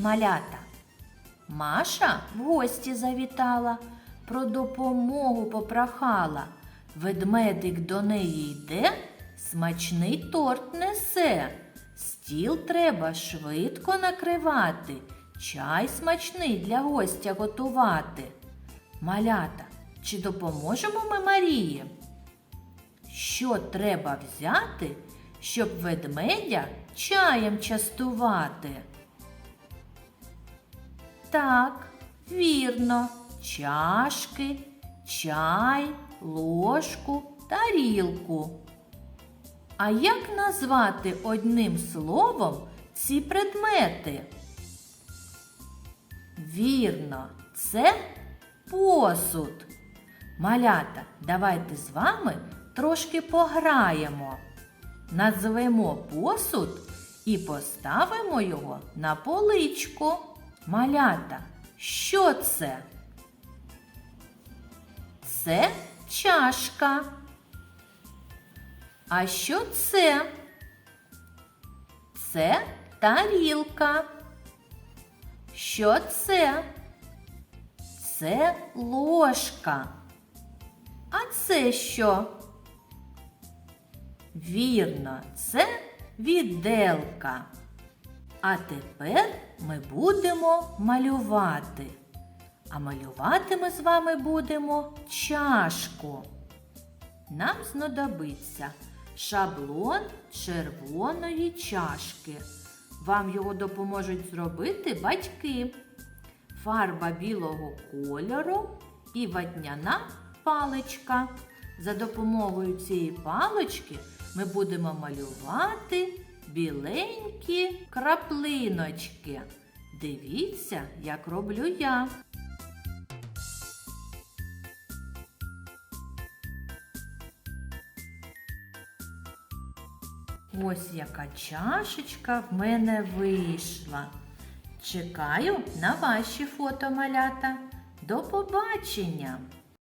малята. Маша в гості завітала, про допомогу попрохала. Ведмедик до неї йде, смачний торт несе. Стіл треба швидко накривати, чай смачний для гостя готувати. Малята, чи допоможемо ми Марії? Що треба взяти, щоб ведмедя чаєм частувати? Так, вірно, чашки, чай, ложку, тарілку. А як назвати одним словом ці предмети? Вірно, це посуд. Малята, давайте з вами трошки пограємо. Назвемо посуд і поставимо його на поличку. Малята, що це? Це чашка. А що це? Це тарілка. Що це? Це ложка. А це що? Вірно, це віделка. А тепер ми будемо малювати. А малювати ми з вами будемо чашку. Нам знадобиться шаблон червоної чашки. Вам його допоможуть зробити батьки. Фарба білого кольору і ватняна паличка. За допомогою цієї палички ми будемо малювати біленькі краплиночки. Дивіться, як роблю я. Ось яка чашечка в мене вийшла. Чекаю на ваші фото, малята. До побачення!